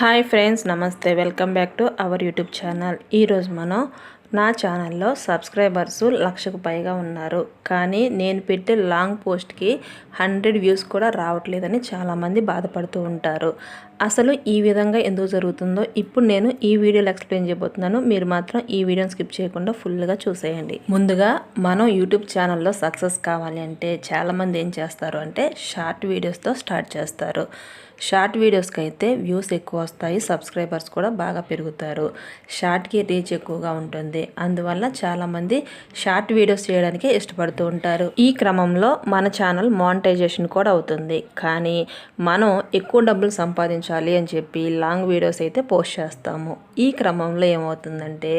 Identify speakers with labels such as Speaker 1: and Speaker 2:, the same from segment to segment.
Speaker 1: Hi friends నమస్తే. Welcome back to our YouTube channel. ఈరోజు మనం నా ఛానల్లో సబ్స్క్రైబర్స్ లక్షకు పైగా ఉన్నారు. కానీ నేను పెట్టే లాంగ్ పోస్ట్కి హండ్రెడ్ వ్యూస్ కూడా రావట్లేదని చాలామంది బాధపడుతూ ఉంటారు. అసలు ఈ విధంగా ఎందుకు జరుగుతుందో ఇప్పుడు నేను ఈ వీడియోలో ఎక్స్ప్లెయిన్ చేయబోతున్నాను. మీరు మాత్రం ఈ వీడియోని స్కిప్ చేయకుండా ఫుల్గా చూసేయండి. ముందుగా మనం యూట్యూబ్ ఛానల్లో సక్సెస్ కావాలి అంటే చాలామంది ఏం చేస్తారు అంటే షార్ట్ వీడియోస్తో స్టార్ట్ చేస్తారు. షార్ట్ వీడియోస్కి అయితే వ్యూస్ ఎక్కువ వస్తాయి సబ్స్క్రైబర్స్ కూడా బాగా పెరుగుతారు. షార్ట్కి రీచ్ ఎక్కువగా ఉంటుంది. అందువల్ల చాలామంది షార్ట్ వీడియోస్ చేయడానికి ఇష్టపడుతూ ఉంటారు. ఈ క్రమంలో మన ఛానల్ మానిటైజేషన్ కూడా అవుతుంది. కానీ మనం ఎక్కువ డబ్బులు సంపాదించాలి అని చెప్పి లాంగ్ వీడియోస్ అయితే పోస్ట్ చేస్తాము. ఈ క్రమంలో ఏమవుతుందంటే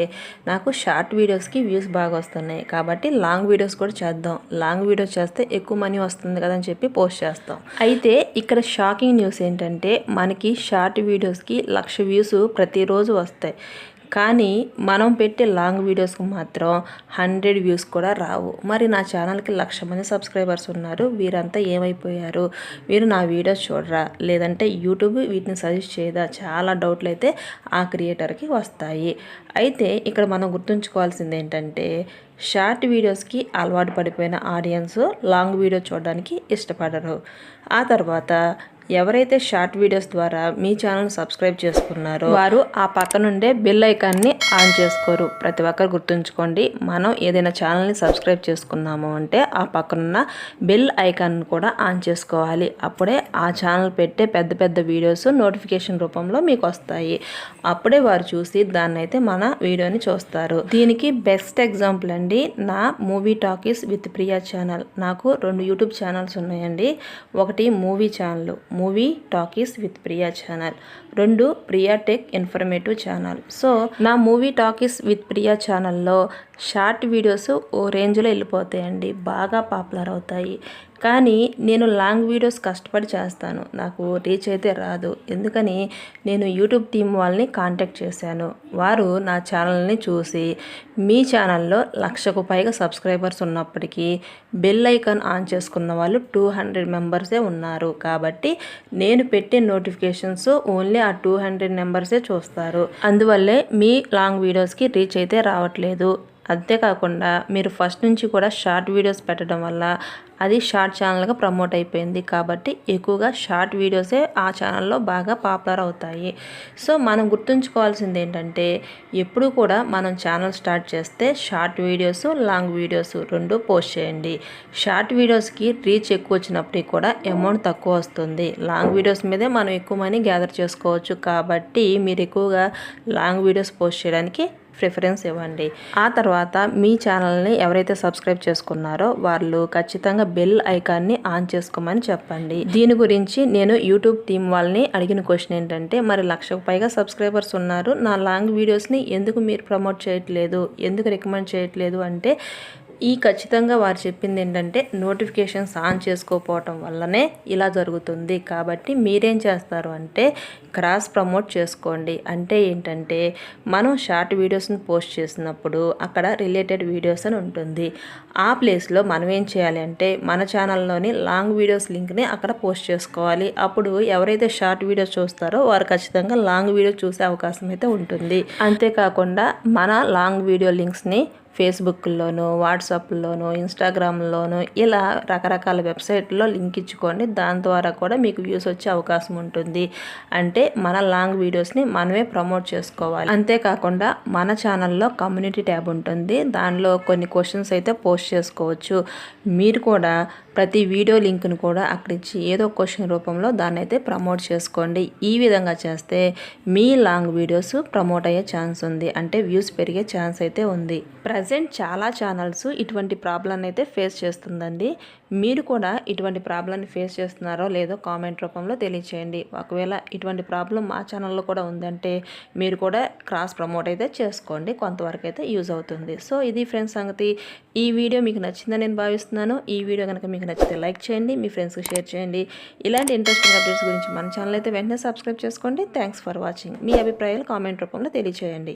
Speaker 1: నాకు షార్ట్ వీడియోస్కి వ్యూస్ బాగా వస్తున్నాయి. కాబట్టి లాంగ్ వీడియోస్ కూడా చేద్దాం. లాంగ్ వీడియోస్ చేస్తే ఎక్కువ మనీ వస్తుంది కదా అని చెప్పి పోస్ట్ చేస్తాం. అయితే ఇక్కడ షాకింగ్ న్యూస్ ఏంటంటే మనకి షార్ట్ వీడియోస్కి లక్ష వ్యూస్ ప్రతిరోజు వస్తాయి. కానీ మనం పెట్టే లాంగ్ వీడియోస్కి మాత్రం హండ్రెడ్ వ్యూస్ కూడా రావు. మరి నా ఛానల్కి లక్ష మంది సబ్స్క్రైబర్స్ ఉన్నారు. వీరంతా ఏమైపోయారు? వీరు నా వీడియోస్ చూడరా? లేదంటే యూట్యూబ్ వీటిని సజెస్ట్ చేయదా? చాలా డౌట్లు అయితే ఆ క్రియేటర్కి వస్తాయి. అయితే ఇక్కడ మనం గుర్తుంచుకోవాల్సింది ఏంటంటే షార్ట్ వీడియోస్కి అలవాటు పడిపోయిన ఆడియన్స్ లాంగ్ వీడియో చూడడానికి ఇష్టపడరు. ఆ తర్వాత ఎవరైతే షార్ట్ వీడియోస్ ద్వారా మీ ఛానల్ సబ్స్క్రైబ్ చేసుకున్నారో వారు ఆ పక్క నుండే బెల్ ఐకాన్ని ఆన్ చేసుకోరు. ప్రతి ఒక్కరు గుర్తుంచుకోండి మనం ఏదైనా ఛానల్ని సబ్స్క్రైబ్ చేసుకున్నాము అంటే ఆ పక్కనున్న బెల్ ఐకాన్ కూడా ఆన్ చేసుకోవాలి. అప్పుడే ఆ ఛానల్ పెట్టే పెద్ద పెద్ద వీడియోస్ నోటిఫికేషన్ రూపంలో మీకు వస్తాయి. అప్పుడే వారు చూసి దాన్ని అయితే మన వీడియోని చూస్తారు. దీనికి బెస్ట్ ఎగ్జాంపుల్ అండి నా movie talkies with Priya channel. నాకు రెండు యూట్యూబ్ ఛానల్స్ ఉన్నాయండి. ఒకటి movie channel. Movie talkies with Priya channel. రెండు Priya tech informative channel. So నా మూవీ టాకీస్ విత్ ప్రియా ఛానల్లో షార్ట్ వీడియోస్ ఓ రేంజ్లో వెళ్ళిపోతాయండి. బాగా పాపులర్ అవుతాయి. కానీ నేను లాంగ్ వీడియోస్ కష్టపడి చేస్తాను. నాకు రీచ్ అయితే రాదు. ఎందుకని? నేను యూట్యూబ్ టీం వాళ్ళని కాంటాక్ట్ చేశాను. వారు నా ఛానల్ని చూసి మీ ఛానల్లో లక్షకు పైగా సబ్స్క్రైబర్స్ ఉన్నప్పటికీ బెల్ ఐకాన్ ఆన్ చేసుకున్న వాళ్ళు టూ హండ్రెడ్ మెంబర్సే ఉన్నారు. కాబట్టి నేను పెట్టే నోటిఫికేషన్స్ ఓన్లీ ఆ టూ హండ్రెడ్ మెంబర్సే చూస్తారు. అందువల్లే మీ లాంగ్ వీడియోస్కి రీచ్ అయితే రావట్లేదు. అంతేకాకుండా మీరు ఫస్ట్ నుంచి కూడా షార్ట్ వీడియోస్ పెట్టడం వల్ల అది షార్ట్ ఛానల్గా ప్రమోట్ అయిపోయింది కాబట్టి ఎక్కువగా షార్ట్ వీడియోసే ఆ ఛానల్లో బాగా పాపులర్ అవుతాయి. సో మనం గుర్తుంచుకోవాల్సింది ఏంటంటే ఎప్పుడు కూడా మనం ఛానల్ స్టార్ట్ చేస్తే షార్ట్ వీడియోస్ లాంగ్ వీడియోస్ రెండు పోస్ట్ చేయండి. షార్ట్ వీడియోస్కి రీచ్ ఎక్కువ వచ్చినప్పటికీ కూడా అమౌంట్ తక్కువ వస్తుంది. లాంగ్ వీడియోస్ మీదే మనం ఎక్కువ మనీ గ్యాదర్ చేసుకోవచ్చు కాబట్టి మీరు ఎక్కువగా లాంగ్ వీడియోస్ పోస్ట్ చేయడానికి ప్రిఫరెన్స్ ఇవ్వండి. ఆ తర్వాత మీ ఛానల్ని ఎవరైతే సబ్స్క్రైబ్ చేసుకున్నారో వాళ్ళు ఖచ్చితంగా బెల్ ఐకాన్ని ఆన్ చేసుకోమని చెప్పండి. దీని గురించి నేను యూట్యూబ్ టీం వాళ్ళని అడిగిన క్వశ్చన్ ఏంటంటే మరి లక్షకు పైగా సబ్స్క్రైబర్స్ ఉన్నారు. నా లాంగ్ వీడియోస్ని ఎందుకు మీరు ప్రమోట్ చేయట్లేదు? ఎందుకు రికమెండ్ చేయట్లేదు? అంటే ఈ ఖచ్చితంగా వారు చెప్పింది ఏంటంటే నోటిఫికేషన్స్ ఆన్ చేసుకోకపోవటం వల్లనే ఇలా జరుగుతుంది. కాబట్టి మీరేం చేస్తారు అంటే క్రాస్ ప్రమోట్ చేసుకోండి. అంటే ఏంటంటే మనం షార్ట్ వీడియోస్ని పోస్ట్ చేసినప్పుడు అక్కడ రిలేటెడ్ వీడియోస్ అని ఉంటుంది. ఆ ప్లేస్లో మనం ఏం చేయాలి అంటే మన ఛానల్లోని లాంగ్ వీడియోస్ లింక్ని అక్కడ పోస్ట్ చేసుకోవాలి. అప్పుడు ఎవరైతే షార్ట్ వీడియోస్ చూస్తారో వారు ఖచ్చితంగా లాంగ్ వీడియో చూసే అవకాశం అయితే ఉంటుంది. అంతేకాకుండా మన లాంగ్ వీడియో లింక్స్ని ఫేస్బుక్లోను వాట్సాప్లోను ఇన్స్టాగ్రామ్లోను ఇలా రకరకాల వెబ్సైట్లో లింక్ ఇచ్చుకోండి. దాని ద్వారా కూడా మీకు వ్యూస్ వచ్చే అవకాశం ఉంటుంది. అంటే మన లాంగ్ వీడియోస్ని మనమే ప్రమోట్ చేసుకోవాలి. అంతేకాకుండా మన ఛానల్లో కమ్యూనిటీ ట్యాబ్ ఉంటుంది. దానిలో కొన్ని క్వశ్చన్స్ అయితే పోస్ట్ చేసుకోవచ్చు. మీరు కూడా ప్రతి వీడియో లింక్ను కూడా అక్కడ ఇచ్చి ఏదో క్వశ్చన్ రూపంలో దాన్ని అయితే ప్రమోట్ చేసుకోండి. ఈ విధంగా చేస్తే మీ లాంగ్ వీడియోస్ ప్రమోట్ అయ్యే ఛాన్స్ ఉంది. అంటే వ్యూస్ పెరిగే ఛాన్స్ అయితే ఉంది. ప్రజెంట్ చాలా ఛానల్స్ ఇటువంటి ప్రాబ్లం అయితే ఫేస్ చేస్తుందండి. మీరు కూడా ఇటువంటి ప్రాబ్లమ్ని ఫేస్ చేస్తున్నారో లేదో కామెంట్ రూపంలో తెలియచేయండి. ఒకవేళ ఇటువంటి ప్రాబ్లం మా ఛానల్లో కూడా ఉందంటే మీరు కూడా క్రాస్ ప్రమోట్ అయితే చేసుకోండి. కొంతవరకు అయితే యూజ్ అవుతుంది. సో ఇది ఫ్రెండ్స్ సంగతి. ఈ వీడియో మీకు నచ్చిందని నేను భావిస్తున్నాను. ఈ వీడియో కనుక మీకు నచ్చితే లైక్ చేయండి. మీ ఫ్రెండ్స్కి షేర్ చేయండి. ఇలాంటి ఇంట్రెస్టింగ్ అప్డేట్స్ గురించి మన ఛానల్ అయితే వెంటనే సబ్స్క్రైబ్ చేసుకోండి. థ్యాంక్స్ ఫర్ వాచింగ్ మీ అభిప్రాయాలు కామెంట్ రూపంలో తెలియచేయండి.